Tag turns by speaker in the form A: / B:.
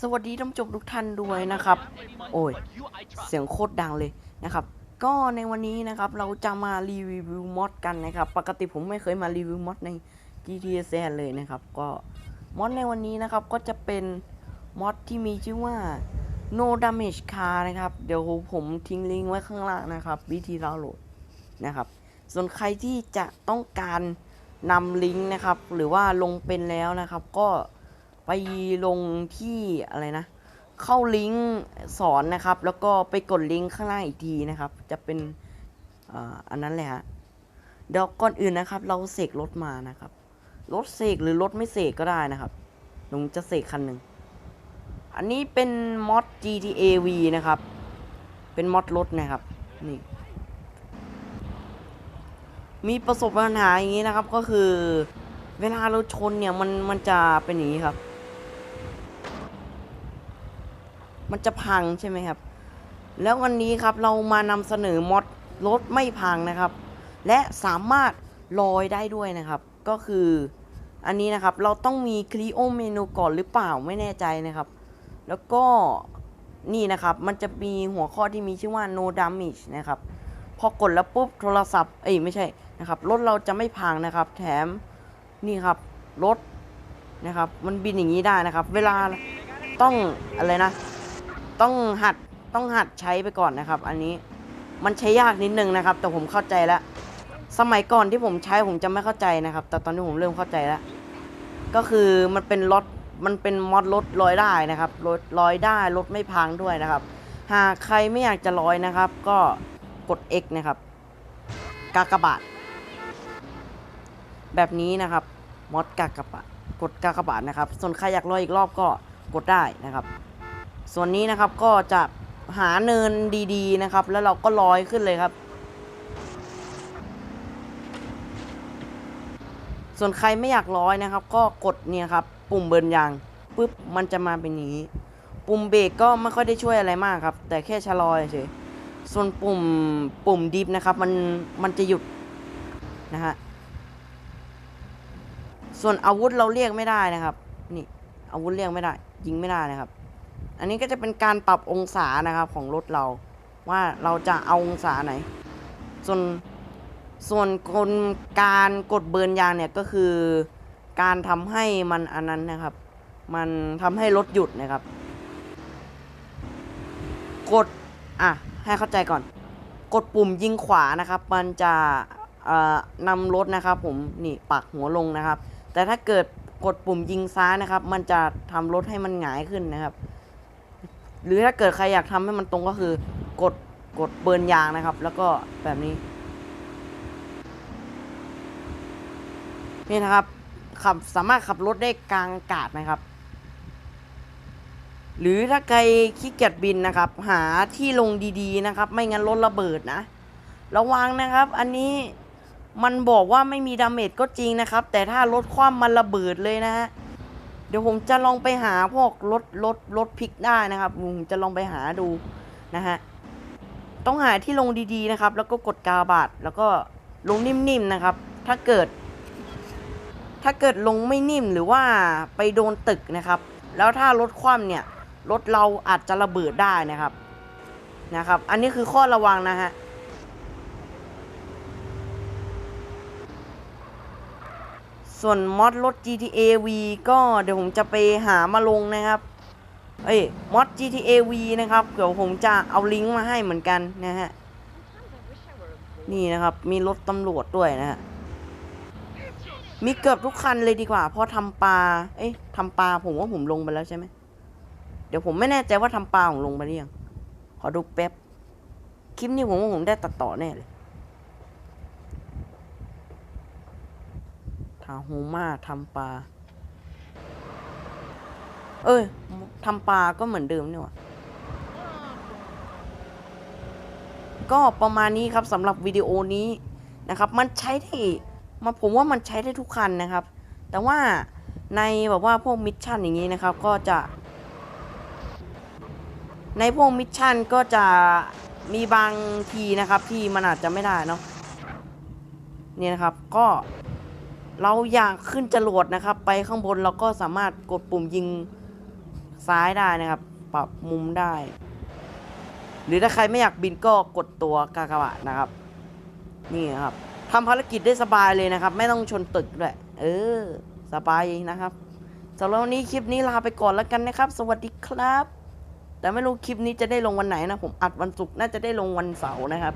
A: สวัสดีท่านผู้ชมทุกท่านด้วยนะครับ โอ้ย เสียงโคตรดังเลยนะครับ ก็ในวันนี้นะครับเราจะมารีวิวมอดกันนะครับ ปกติผมไม่เคยมารีวิวมอดใน GTA s เลยนะครับ ก็มอดในวันนี้นะครับก็จะเป็นมอดที่มีชื่อว่า no damage car นะครับ เดี๋ยวผมทิ้งลิงก์ไว้ข้างล่างนะครับ วิธีดาวน์โหลดนะครับ ส่วนใครที่จะต้องการนำลิงก์นะครับ หรือว่าลงเป็นแล้วนะครับ ก็ ไปลงที่อะไรนะ เข้าลิงก์สอนนะครับ แล้วก็ไปกดลิงก์ข้างล่างอีกทีนะครับ จะเป็นอันนั้นแหละฮะเดี๋ยวก่อนอื่นนะครับ เราเสกรถมานะครับรถเสกหรือรถไม่เสกก็ได้นะครับลุงจะเสกคันหนึ่งอันนี้เป็นมอด GTA V นะครับ เป็นมอดรถนะครับนี่มีประสบปัญหาอย่างนี้นะครับก็คือ เวลาเราชนเนี่ยมันมันจะเป็นอย่างนี้ครับ มันจะพังใช่ไหมครับ แล้ววันนี้ครับเรามานำเสนอมอดรถไม่พังนะครับ และสามารถลอยได้ด้วยนะครับ ก็คืออันนี้นะครับเราต้องมีคลีโอเมนูก่อนหรือเปล่าไม่แน่ใจนะครับ แล้วก็นี่นะครับมันจะมีหัวข้อที่มีชื่อว่า no damage นะครับ พอกดแล้วปุ๊บโทรศัพท์เอ้ยไม่ใช่นะครับรถเราจะไม่พังนะครับ แถมนี่ครับรถนะครับ มันบินอย่างนี้ได้นะครับ เวลาต้องอะไรนะ ต้องหัดต้องหัดใช้ไปก่อนนะครับ อันนี้มันใช้ยากนิดนึงนะครับ แต่ผมเข้าใจแล้วสมัยก่อนที่ผมใช้ผมจะไม่เข้าใจนะครับ แต่ตอนนี้ผมเริ่มเข้าใจแล้วก็คือมันเป็นรถมันเป็นมอดรถลอยได้นะครับรถลอยได้รถไม่พังด้วยนะครับ หากใครไม่อยากจะลอยนะครับ ก็กด X นะครับ กากบาท แบบนี้นะครับมอดกากบาทกดกากบาทนะครับ ส่วนใครอยากลอยอีกรอบก็กดได้นะครับ ส่วนนี้นะครับก็จะหาเนินดีๆนะครับ แล้วเราก็ลอยขึ้นเลยครับ ส่วนใครไม่อยากร้อยนะครับ ก็กดเนี่ยครับ ปุ่มเบิร์นยางปุ๊บมันจะมาเป็นอย่างนี้ ปุ่มเบรกก็ไม่ค่อยได้ช่วยอะไรมากครับ แต่แค่ชะลอยเฉยส่วนปุ่มปุ่มดิฟนะครับ มันมันจะหยุดนะฮะส่วนอาวุธเราเรียกไม่ได้นะครับ นี่อาวุธเรียกไม่ได้ ยิงไม่ได้นะครับ อันนี้ก็จะเป็นการปรับองศานะครับของรถเรา ว่าเราจะเอาองศาไหน ส่วนส่วนคนการกดเบิร์นยางเนี่ยก็คือการทำให้มันอันนั้นนะครับ มันทำให้รถหยุดนะครับ กดอะให้เข้าใจก่อน กดปุ่มยิงขวานะครับ มันจะเอ่อนำรถนะครับ ผมนี่ปักหัวลงนะครับ แต่ถ้าเกิดกดปุ่มยิงซ้ายนะครับ มันจะทำรถให้มันหงายขึ้นนะครับ หรือถ้าเกิดใครอยากทำให้มันตรงก็คือ กดกดเบิร์นยางนะครับ แล้วก็แบบนี้ นี่นะครับขับสามารถขับรถได้กลางอากาศนะครับ หรือถ้าใครขี้เกียจบินนะครับ หาที่ลงดีๆนะครับ ไม่งั้นรถระเบิดนะ ระวังนะครับ อันนี้มันบอกว่าไม่มีดาเมจก็จริงนะครับ แต่ถ้ารถคว่ำมันระเบิดเลยนะฮะ ดี๋ยวผมจะลองไปหาพวกรถรถรถพลิกได้นะครับผมจะลองไปหาดูนะฮะต้องหาที่ลงดีๆนะครับ แล้วก็กดกาบาดแล้วก็ลงนิ่มๆนะครับ ถ้าเกิด ถ้าเกิดลงไม่นิ่มหรือว่าไปโดนตึกนะครับ แล้วถ้ารถคว่ำเนี่ยรถเราอาจจะระเบิดได้นะครับนะครับ อันนี้คือข้อระวังนะฮะ ส่วนมอดรถ GTA V ก็เดี๋ยวผมจะไปหามาลงนะครับ เอ้ยมอด GTA V นะครับ เดี๋ยวผมจะเอาลิงก์มาให้เหมือนกันนะฮะ นี่นะครับมีรถตำรวจด้วยนะฮะ มีเกือบทุกคันเลยดีกว่า เพราะทำปลา เอ้ยทำปลาผมว่าผมลงไปแล้วใช่ไหม เดี๋ยวผมไม่แน่ใจว่าทำปลาผมลงไปหรือยัง ขอดูแป๊บ คลิปนี้ผมว่าผมได้ตัดต่อแน่เลย ทาโฮมาทำปลา เอ้ยทำปลาก็เหมือนเดิมนี่หว่าก็ประมาณนี้ครับสำหรับวิดีโอนี้นะครับ มันใช้ได้มาผมว่ามันใช้ได้ทุกคันนะครับ แต่ว่าในแบบว่าพวกมิชชั่นอย่างนี้นะครับ ก็จะ ในพวกมิชชั่นก็จะมีบางทีนะครับที่มันอาจจะไม่ได้เนาะนี่นะครับก็ เราอยากขึ้นจรวดนะครับ ไปข้างบนเราก็สามารถกดปุ่มยิงซ้ายได้นะครับ ปรับมุมได้ หรือถ้าใครไม่อยากบินก็กดตัวกากบาทนะครับ นี่ครับทำภารกิจได้สบายเลยนะครับ ไม่ต้องชนตึกด้วยเออ สบายนะครับสำหรับวันนี้คลิปนี้ลาไปก่อนแล้วกันนะครับ สวัสดีครับ แต่ไม่รู้คลิปนี้จะได้ลงวันไหนนะ ผมอัดวันศุกร์น่าจะได้ลงวันเสาร์นะครับ